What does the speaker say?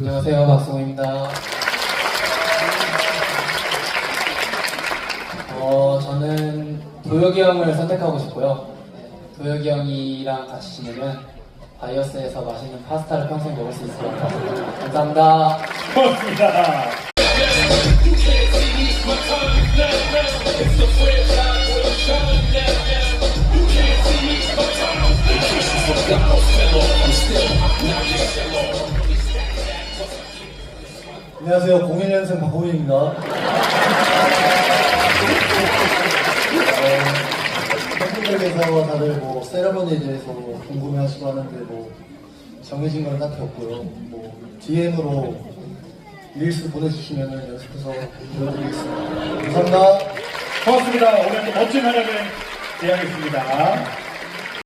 안녕하세요, 박승호입니다. 어, 저는 도혁이 형을 선택하고 싶고요. 네, 도혁이 형이랑 같이 지내면 바이어스에서 맛있는 파스타를 평생 먹을 수 있을 것 같아요. 감사합니다. 고맙습니다. 안녕하세요. 01년생 박호민입니다. 어, 팬분들께서 다들 뭐 세레머니에 대해서 궁금해하시고 하는데 뭐 정해진 건 딱히 없고요. 뭐 DM으로 릴스 보내주시면 연습해서 보여드리겠습니다. 감사합니다. 고맙습니다. 오늘 멋진 활약을 기대하겠습니다.